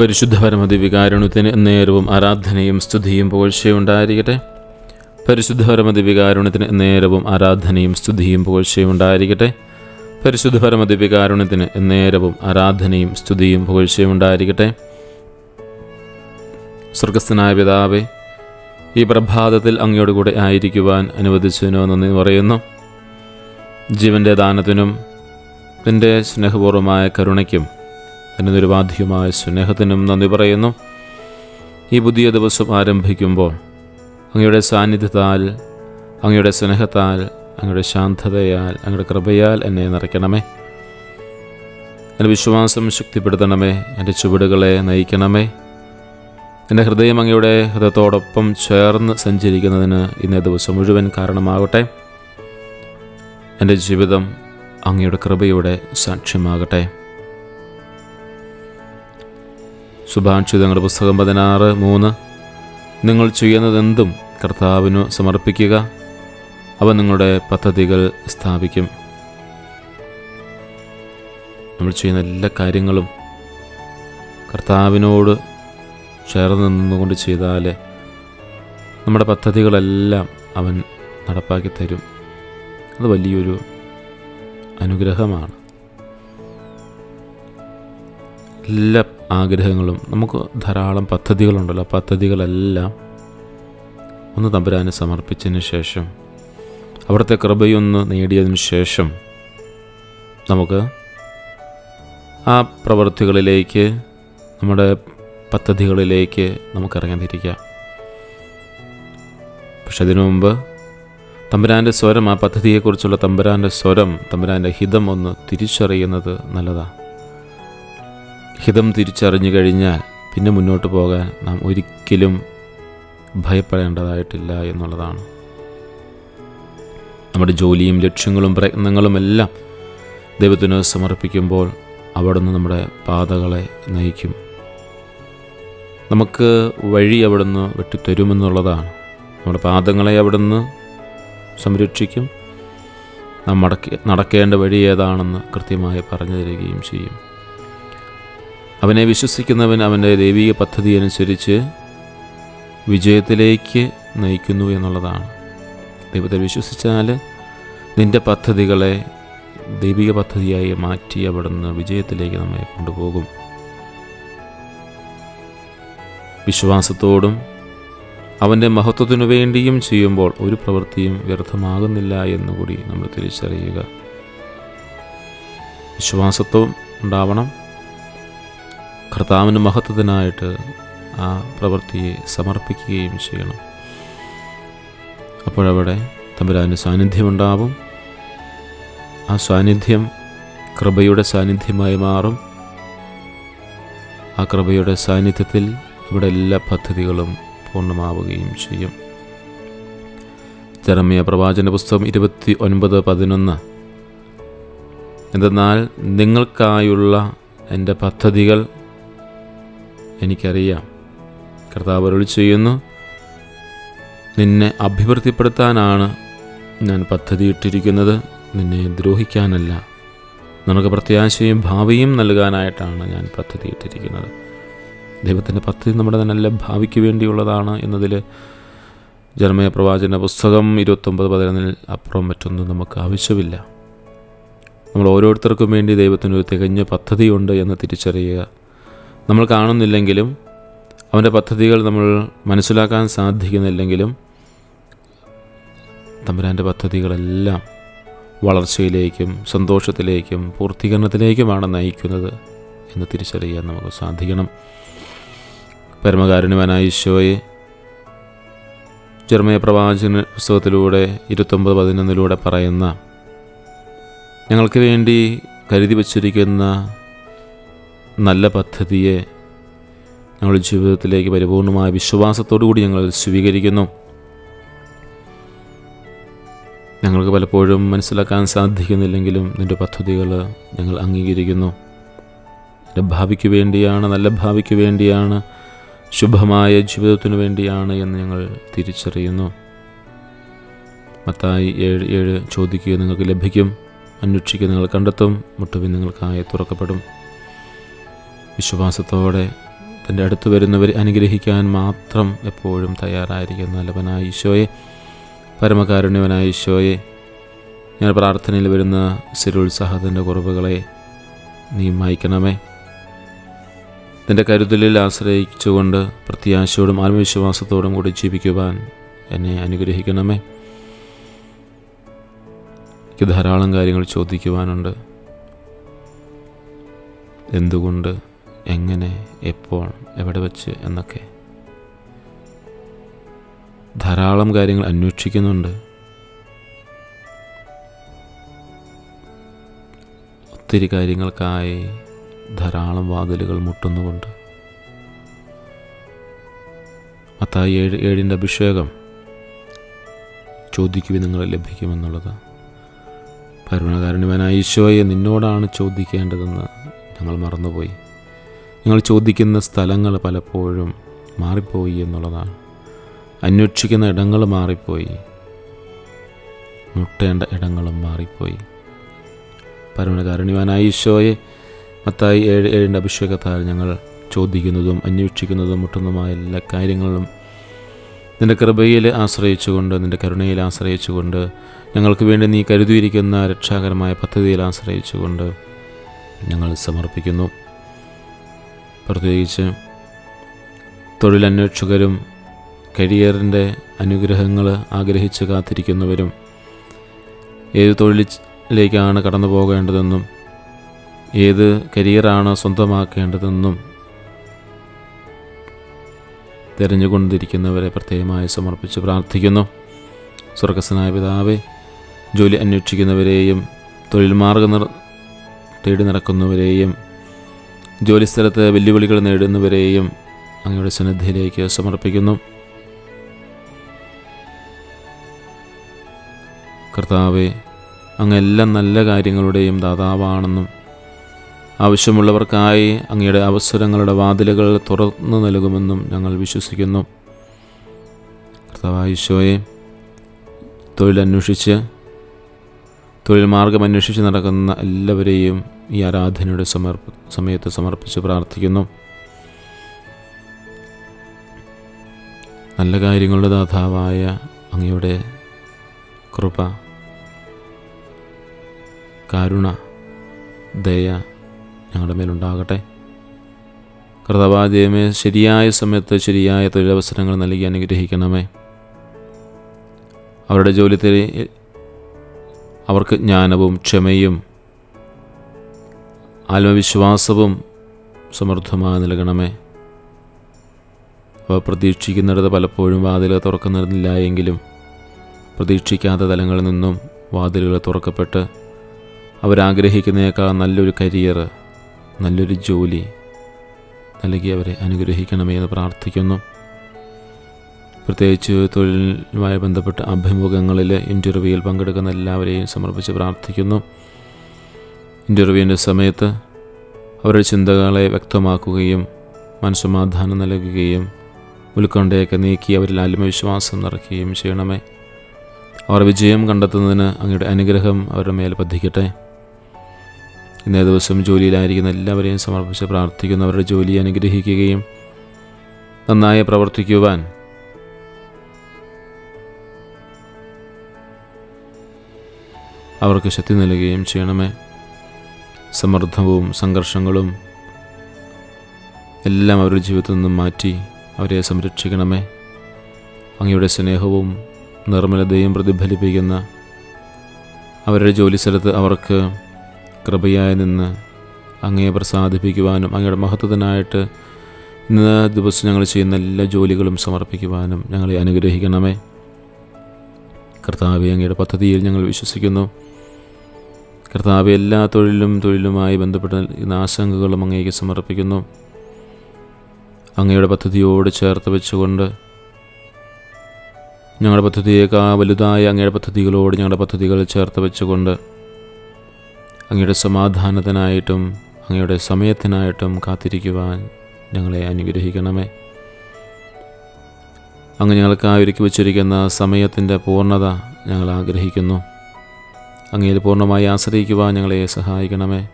പരിശുദ്ധ പരമതി വികാരണത്തിന് നേരവും ആരാധനയും സ്തുതിയും പുകഴ്ചയും ഉണ്ടായിരിക്കട്ടെ പരിശുദ്ധ വികാരണത്തിന് നേരവും ആരാധനയും സ്തുതിയും പുകഴ്ചയും ഉണ്ടായിരിക്കട്ടെ പരിശുദ്ധ വികാരണത്തിന് നേരവും ആരാധനയും സ്തുതിയും പുകഴ്ചയും ഉണ്ടായിരിക്കട്ടെ സ്വർഗസ്ഥനായ പിതാവേ ഈ പ്രഭാതത്തിൽ അങ്ങയോട് കൂടെ ആയിരിക്കുവാൻ അനുവദിച്ചതിനോ നന്ദി പറയുന്നു. ജീവന്റെ ദാനത്തിനും നിന്റെ സ്നേഹപൂർവമായ കരുണയ്ക്കും നിന്റെ നിരുപാധികമായ സ്നേഹത്തിനും നന്ദി പറയുന്നു. ഈ പുതിയ ദിവസം ആരംഭിക്കുമ്പോൾ അങ്ങയുടെ സാന്നിധ്യത്താൽ അങ്ങയുടെ സ്നേഹത്താൽ അങ്ങയുടെ ശാന്തതയാൽ അങ്ങയുടെ കൃപയാൽ എന്നെ നിറയ്ക്കണമേ. എന്റെ വിശ്വാസം ശക്തിപ്പെടുത്തണമേ എന്റെ ചുവടുകളെ നയിക്കണമേ. എന്റെ ഹൃദയം അങ്ങയുടെ ഹൃദയത്തോടൊപ്പം ചേർന്ന് സഞ്ചരിക്കുന്നതിന് ഇന്നേ ദിവസം മുഴുവൻ കാരണമാകട്ടെ. എന്റെ ജീവിതം അങ്ങയുടെ കൃപയുടെ സാക്ഷ്യമാകട്ടെ. ശുഭാക്ഷിതങ്ങളുടെ പുസ്തകം പതിനാറ് മൂന്ന്. നിങ്ങൾ ചെയ്യുന്നതെന്തും കർത്താവിനു സമർപ്പിക്കുക. അവ നിങ്ങളുടെ പദ്ധതികൾ സ്ഥാപിക്കും. നമ്മൾ ചെയ്യുന്ന എല്ലാ കാര്യങ്ങളും കർത്താവിനോട് ചേർന്ന് നിന്നുകൊണ്ട് ചെയ്താൽ നമ്മുടെ പദ്ധതികളെല്ലാം അവൻ നടപ്പാക്കി തരും. അത് വലിയൊരു അനുഗ്രഹമാണ്. എല്ലാ ആഗ്രഹങ്ങളും നമുക്ക് ധാരാളം പദ്ധതികളുണ്ടല്ലോ. പദ്ധതികളെല്ലാം ഒന്ന് തമ്പുരാനെ സമർപ്പിച്ചതിന് ശേഷം അവിടുത്തെ കൃപയൊന്ന് നേടിയതിന് ശേഷം നമുക്ക് ആ പ്രവൃത്തികളിലേക്ക് നമ്മുടെ പദ്ധതികളിലേക്ക് നമുക്ക് ഇറങ്ങാതിരിക്കാം. പക്ഷെ അതിനു മുമ്പ് തമ്പുരാന്റെ സ്വരം ആ പദ്ധതിയെക്കുറിച്ചുള്ള തമ്പുരാന്റെ സ്വരം തമ്പുരാന്റെ ഹിതം ഒന്ന് തിരിച്ചറിയുന്നത് നല്ലതാണ് ഹിതം തിരിച്ചറിഞ്ഞു കഴിഞ്ഞാൽ പിന്നെ മുന്നോട്ട് പോകാൻ നാം ഒരിക്കലും ഭയപ്പെടേണ്ടതായിട്ടില്ല എന്നുള്ളതാണ്. നമ്മുടെ ജോലിയും ലക്ഷ്യങ്ങളും പ്രയത്നങ്ങളും എല്ലാം ദൈവത്തിന് സമർപ്പിക്കുമ്പോൾ അവിടുന്ന് നമ്മുടെ പാതകളെ നയിക്കും. നമുക്ക് വഴി അവിടുന്ന് വെട്ടിത്തരുമെന്നുള്ളതാണ്. നമ്മുടെ പാദങ്ങളെ അവിടുന്ന് സംരക്ഷിക്കും. നാം മടക്കി നടക്കേണ്ട വഴി ഏതാണെന്ന് കൃത്യമായി പറഞ്ഞു തരികയും ചെയ്യും. അവനെ വിശ്വസിക്കുന്നവൻ അവന്റെ ദൈവിക പദ്ധതി അനുസരിച്ച് വിജയത്തിലേക്ക് നയിക്കുന്നു എന്നുള്ളതാണ്. ദൈവത്തെ വിശ്വസിച്ചാൽ നിന്റെ പദ്ധതികളെ ദൈവിക പദ്ധതിയായി മാറ്റി അവിടുന്ന് വിജയത്തിലേക്ക് നമ്മെ കൊണ്ടുപോകും. വിശ്വാസത്തോടും അവന്റെ മഹത്വത്തിനു വേണ്ടിയും ചെയ്യുമ്പോൾ ഒരു പ്രവൃത്തിയും വ്യർത്ഥമാകുന്നില്ല എന്നുകൂടി നമ്മൾ തിരിച്ചറിയുക. വിശ്വാസത്വം ഉണ്ടാവണം. കർത്താവിന്റെ മഹത്വത്തിനായിട്ട് ആ പ്രവൃത്തിയെ സമർപ്പിക്കുകയും ചെയ്യണം. അപ്പോഴവിടെ തമ്പുരാന്റെ സാന്നിധ്യമുണ്ടാവും. ആ സാന്നിധ്യം കൃപയുടെ സാന്നിധ്യമായി മാറും. ആ കൃപയുടെ സാന്നിധ്യത്തിൽ ഇവിടെ എല്ലാ പദ്ധതികളും പൂർണമാവുകയും ചെയ്യും. ജറമിയ പ്രവാചന പുസ്തകം ഇരുപത്തി ഒൻപത് പതിനൊന്ന്. എന്തെന്നാൽ നിങ്ങൾക്കായുള്ള എന്റെ പദ്ധതികൾ എനിക്കറിയാം. കർത്താവ് അരുളി ചെയ്യുന്നു നിന്നെ അഭിവൃദ്ധിപ്പെടുത്താനാണ് ഞാൻ പദ്ധതിയിട്ടിരിക്കുന്നത്. നിന്നെ ദ്രോഹിക്കാനല്ല. നമുക്ക് പ്രത്യാശയും ഭാവിയും നൽകാനായിട്ടാണ് ഞാൻ പദ്ധതിയിട്ടിരിക്കുന്നത്. ദൈവത്തിന്റെ പദ്ധതി നമ്മുടെ നല്ല ഭാവിക്ക് വേണ്ടിയുള്ളതാണ് എന്നതിൽ ജർമ്മയ പ്രവാചന പുസ്തകം ഇരുപത്തൊമ്പത് പതിനൊന്നിൽ അപ്പുറം മറ്റൊന്നും നമുക്ക് ആവശ്യമില്ല. നമ്മൾ ഓരോരുത്തർക്കും വേണ്ടി ദൈവത്തിനൊരു തികഞ്ഞ പദ്ധതിയുണ്ട് എന്ന് തിരിച്ചറിയുക നമ്മൾ കാണുന്നില്ലെങ്കിലും അവന്റെ പദ്ധതികൾ നമ്മൾ മനസ്സിലാക്കാൻ സാധിക്കുന്നില്ലെങ്കിലും തമ്പുരാന്റെ പദ്ധതികളെല്ലാം വളർച്ചയിലേക്കും സന്തോഷത്തിലേക്കും പൂർത്തീകരണത്തിലേക്കുമാണ് നയിക്കുന്നത് എന്ന് തിരിച്ചറിയാൻ നമുക്ക് സാധിക്കണം. പരമകാരുണ്യവാനായ ഈശോയെ ജർമ്മയ പ്രവാചന പുസ്തകത്തിലൂടെ ഇരുപത്തൊമ്പത് പതിനൊന്നിലൂടെ പറയുന്ന ഞങ്ങൾക്ക് വേണ്ടി കരുതി വച്ചിരിക്കുന്ന നല്ല പദ്ധതിയെ ഞങ്ങളുടെ ജീവിതത്തിലേക്ക് പരിപൂർണമായ വിശ്വാസത്തോടു കൂടി ഞങ്ങൾ സ്വീകരിക്കുന്നു. ഞങ്ങൾക്ക് പലപ്പോഴും മനസ്സിലാക്കാൻ സാധിക്കുന്നില്ലെങ്കിലും നിന്റെ പദ്ധതികൾ ഞങ്ങൾ അംഗീകരിക്കുന്നു. എന്റെ ഭാവിക്ക് വേണ്ടിയാണ് നല്ല ഭാവിക്ക് വേണ്ടിയാണ് ശുഭമായ ജീവിതത്തിനു വേണ്ടിയാണ് എന്ന് ഞങ്ങൾ തിരിച്ചറിയുന്നു. മത്തായി ഏഴ് ഏഴ് ചോദിക്കുക നിങ്ങൾക്ക് ലഭിക്കും അന്വേഷിക്കുക നിങ്ങൾ കണ്ടെത്തും മുട്ടുവിൻ നിങ്ങൾക്കായി തുറക്കപ്പെടും. വിശ്വാസത്തോടെ തന്റെ അടുത്ത് വരുന്നവരെ അനുഗ്രഹിക്കാൻ മാത്രം എപ്പോഴും തയ്യാറായിരിക്കുന്ന നല്ലവനായ ഈശോയെ പരമകാരുണ്യവനായ ഈശോയെ ഞാൻ പ്രാർത്ഥനയിൽ വരുന്ന സ്ഥിരോത്സാഹത്തിന്റെ കുറവുകളെ നീ മായ്ക്കണമേ. നിന്റെ കരുതലിൽ ആശ്രയിച്ചുകൊണ്ട് പ്രത്യാശയോടും ആത്മവിശ്വാസത്തോടും കൂടി ജീവിക്കുവാൻ എന്നെ അനുഗ്രഹിക്കണമേ. എനിക്ക് ധാരാളം കാര്യങ്ങൾ ചോദിക്കുവാനുണ്ട്. എന്തുകൊണ്ട് എങ്ങനെ എപ്പോൾ എവിടെ വച്ച് എന്നൊക്കെ. ധാരാളം കാര്യങ്ങൾ അന്വേഷിക്കുന്നുണ്ട്. ഒത്തിരി കാര്യങ്ങൾക്കായി ധാരാളം വാതിലുകൾ മുട്ടുന്നുകൊണ്ട് മത്തായി ഏഴ് ഏഴിന്റെ അഭിഷേകം ചോദിക്കുവിൻ നിങ്ങൾ ലഭിക്കുമെന്നുള്ളത്. പരമകാരുണ്യവനായ ഈശോയെ നിന്നോടാണ് ചോദിക്കേണ്ടതെന്ന് ഞങ്ങൾ മറന്നുപോയി. ഞങ്ങൾ ചോദിക്കുന്ന സ്ഥലങ്ങൾ പലപ്പോഴും മാറിപ്പോയി എന്നുള്ളതാണ്. അന്വേഷിക്കുന്ന ഇടങ്ങൾ മാറിപ്പോയി. മുട്ടേണ്ട ഇടങ്ങളും മാറിപ്പോയി. പരമകാരുണ്യവാനായ ഈശോയെ മത്തായി ഏഴ് ഏഴിന്റെ അഭിഷേകത്താൽ ഞങ്ങൾ ചോദിക്കുന്നതും അന്വേഷിക്കുന്നതും മുട്ടുന്നതുമായ എല്ലാ കാര്യങ്ങളും നിന്റെ കൃപയിൽ ആശ്രയിച്ചുകൊണ്ട് നിന്റെ കരുണയിൽ ആശ്രയിച്ചുകൊണ്ട് ഞങ്ങൾക്ക് വേണ്ടി നീ കരുതിയിരിക്കുന്ന രക്ഷാകരമായ പദ്ധതിയിൽ ആശ്രയിച്ചുകൊണ്ട് ഞങ്ങൾ സമർപ്പിക്കുന്നു. പ്രത്യേകിച്ച് തൊഴിലന്വേഷകരും കരിയറിന്റെ അനുഗ്രഹങ്ങൾ ആഗ്രഹിച്ച് കാത്തിരിക്കുന്നവരും ഏത് തൊഴിലിലേക്കാണ് കടന്നു പോകേണ്ടതെന്നും ഏത് കരിയറാണ് സ്വന്തമാക്കേണ്ടതെന്നും തിരഞ്ഞുകൊണ്ടിരിക്കുന്നവരെ പ്രത്യേകമായി സമർപ്പിച്ച് പ്രാർത്ഥിക്കുന്നു. സ്വർഗസ്വനായ പിതാവെ ജോലി അന്വേഷിക്കുന്നവരെയും തൊഴിൽ മാർഗം തേടി നടക്കുന്നവരെയും ജോലിസ്ഥലത്ത് വെല്ലുവിളികൾ നേടുന്നവരെയും അങ്ങയുടെ സന്നിധിയിലേക്ക് സമർപ്പിക്കുന്നു. കർത്താവെ അങ്ങ് എല്ലാ നല്ല കാര്യങ്ങളുടെയും ദാതാവാണെന്നും ആവശ്യമുള്ളവർക്കായി അങ്ങയുടെ അവസരങ്ങളുടെ വാതിലുകൾ തുറന്നു നൽകുമെന്നും ഞങ്ങൾ വിശ്വസിക്കുന്നു. കർത്താവായ ഈശോയെ തൊഴിലന്വേഷിച്ച് തൊഴിൽ മാർഗം അന്വേഷിച്ച് നടക്കുന്ന എല്ലാവരെയും ഈ ആരാധനയുടെ സമർപ്പ സമയത്ത് സമർപ്പിച്ച് പ്രാർത്ഥിക്കുന്നു. നല്ല കാര്യങ്ങളുടെ ദാതാവായ അങ്ങയുടെ കൃപ കാരുണ ദയ ഞങ്ങളുടെ മേലുണ്ടാകട്ടെ. കർത്തവാദ്യമേ ശരിയായ സമയത്ത് ശരിയായ തൊഴിലവസരങ്ങൾ നൽകി അനുഗ്രഹിക്കണമേ. അവരുടെ ജോലി അവർക്ക് ജ്ഞാനവും ക്ഷമയും ആത്മവിശ്വാസവും സമൃദ്ധമായി നൽകണമേ. അവ പ്രതീക്ഷിക്കുന്നിടത്ത് പലപ്പോഴും വാതിലുകൾ തുറക്കുന്നില്ല എങ്കിലും പ്രതീക്ഷിക്കാത്ത തലങ്ങളിൽ നിന്നും വാതിലുകൾ തുറക്കപ്പെട്ട് അവരാഗ്രഹിക്കുന്നതിനേക്കാൾ നല്ലൊരു കരിയർ നല്ലൊരു ജോലി നൽകി അവരെ അനുഗ്രഹിക്കണമേ എന്ന് പ്രാർത്ഥിക്കുന്നു. പ്രത്യേകിച്ച് തൊഴിലുമായി ബന്ധപ്പെട്ട അഭിമുഖങ്ങളിൽ ഇന്റർവ്യൂവിൽ പങ്കെടുക്കുന്ന എല്ലാവരെയും സമർപ്പിച്ച് പ്രാർത്ഥിക്കുന്നു. ഇന്റർവ്യൂവിന്റെ സമയത്ത് അവരുടെ ചിന്തകളെ വ്യക്തമാക്കുകയും മനസ്സമാധാനം നൽകുകയും ഉൽക്കണ്ഠയൊക്കെ നീക്കി അവരിൽ ആത്മവിശ്വാസം നിറയ്ക്കുകയും ചെയ്യണമേ. അവർ വിജയം കണ്ടെത്തുന്നതിന് അങ്ങയുടെ അനുഗ്രഹം അവരുടെ മേൽ പതിക്കട്ടെ. ഇന്നേ ദിവസം ജോലിയിലായിരിക്കുന്ന എല്ലാവരെയും സമർപ്പിച്ച് പ്രാർത്ഥിക്കുന്നവരുടെ ജോലി അനുഗ്രഹിക്കുകയും നന്നായി പ്രവർത്തിക്കുവാൻ അവർക്ക് ശക്തി നൽകുകയും ചെയ്യണമേ. സമ്മർദ്ദവും സംഘർഷങ്ങളും എല്ലാം അവരുടെ ജീവിതത്തിൽ നിന്നും മാറ്റി അവരെ സംരക്ഷിക്കണമേ. അങ്ങയുടെ സ്നേഹവും നിർമ്മലതയും പ്രതിഫലിപ്പിക്കുന്ന അവരുടെ ജോലി സ്ഥലത്ത് അവർക്ക് കൃപയായി നിന്ന് അങ്ങയെ പ്രസാദിപ്പിക്കുവാനും അങ്ങയുടെ മഹത്വത്തിനായിട്ട് ഇന്ന് ദിവസം ഞങ്ങൾ ചെയ്യുന്ന എല്ലാ ജോലികളും സമർപ്പിക്കുവാനും ഞങ്ങളെ അനുഗ്രഹിക്കണമേ. കർത്താവെ അങ്ങയുടെ പദ്ധതിയിൽ ഞങ്ങൾ വിശ്വസിക്കുന്നു. കർത്താവ് എല്ലാ തൊഴിലും തൊഴിലുമായി ബന്ധപ്പെട്ട ആശങ്കകളും അങ്ങേക്ക് സമർപ്പിക്കുന്നു. അങ്ങയുടെ പദ്ധതിയോട് ചേർത്ത് വെച്ചുകൊണ്ട് ഞങ്ങളുടെ പദ്ധതിയേക്കാൾ വലുതായ അങ്ങയുടെ പദ്ധതികളോട് ഞങ്ങളുടെ പദ്ധതികൾ ചേർത്ത് വെച്ചുകൊണ്ട് അങ്ങയുടെ സമാധാനത്തിനായിട്ടും അങ്ങയുടെ സമയത്തിനായിട്ടും കാത്തിരിക്കുവാൻ ഞങ്ങളെ അനുഗ്രഹിക്കണമേ. അങ്ങ് ഞങ്ങൾക്കായി ഒരുക്കി വച്ചിരിക്കുന്ന സമയത്തിന്റെ പൂർണത ഞങ്ങൾ ആഗ്രഹിക്കുന്നു. അങ്ങയിൽ പൂർണമായി ആശ്രയിക്കുവാൻ ഞങ്ങളെ സഹായിക്കണമേ.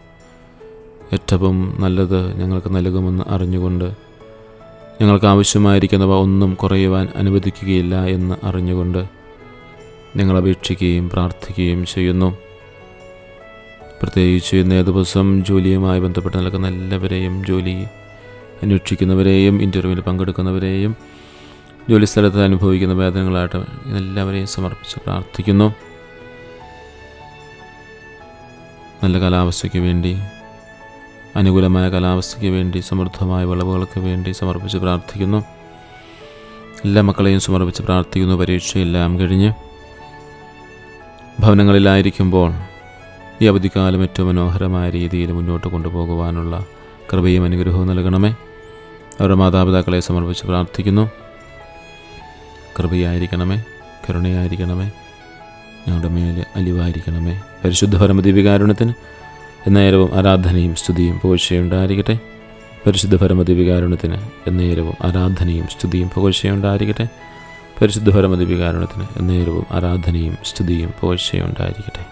ഏറ്റവും നല്ലത് ഞങ്ങൾക്ക് നൽകുമെന്ന് അറിഞ്ഞുകൊണ്ട് ഞങ്ങൾക്ക് ആവശ്യമായിരിക്കുന്നവ ഒന്നും കുറയുവാൻ അനുവദിക്കുകയില്ല എന്ന് അറിഞ്ഞുകൊണ്ട് ഞങ്ങൾ അപേക്ഷിക്കുകയും പ്രാർത്ഥിക്കുകയും ചെയ്യുന്നു. പ്രത്യേകിച്ച് ഇന്നേ ദിവസം ജോലിയുമായി ബന്ധപ്പെട്ട് നിൽക്കുന്ന എല്ലാവരെയും ജോലി അന്വേഷിക്കുന്നവരെയും ഇന്റർവ്യൂവിൽ പങ്കെടുക്കുന്നവരെയും ജോലിസ്ഥലത്ത് അനുഭവിക്കുന്ന വേദനകളായിട്ട് എല്ലാവരെയും സമർപ്പിച്ച് പ്രാർത്ഥിക്കുന്നു. നല്ല കാലാവസ്ഥയ്ക്ക് വേണ്ടി അനുകൂലമായ കാലാവസ്ഥയ്ക്ക് വേണ്ടി സമൃദ്ധമായ വിളവുകൾക്ക് വേണ്ടി സമർപ്പിച്ച് പ്രാർത്ഥിക്കുന്നു. എല്ലാ മക്കളെയും സമർപ്പിച്ച് പ്രാർത്ഥിക്കുന്നു. പരീക്ഷയെല്ലാം കഴിഞ്ഞ് ഭവനങ്ങളിലായിരിക്കുമ്പോൾ ഈ അവധിക്കാലം ഏറ്റവും മനോഹരമായ രീതിയിൽ മുന്നോട്ട് കൊണ്ടുപോകുവാനുള്ള കൃപയും അനുഗ്രഹവും നൽകണമേ. അവരുടെ മാതാപിതാക്കളെ സമർപ്പിച്ച് പ്രാർത്ഥിക്കുന്നു. കൃപയായിരിക്കണമേ കരുണയായിരിക്കണമേ. ഞങ്ങളുടെ മേലെ അലിവായിരിക്കണമേ. പരിശുദ്ധ പരമദിവികാരുണ്യത്തിന് എന്നേരവും ആരാധനയും സ്തുതിയും പുകഴ്ചയുണ്ടായിരിക്കട്ടെ. പരിശുദ്ധ പരമദിവികാരുണ്യത്തിന് എന്നേരവും ആരാധനയും സ്തുതിയും പുകഴ്ചയുണ്ടായിരിക്കട്ടെ. പരിശുദ്ധ പരമദിവികാരുണ്യത്തിന് എന്നേരവും ആരാധനയും സ്തുതിയും പുകഴ്ചയുണ്ടായിരിക്കട്ടെ.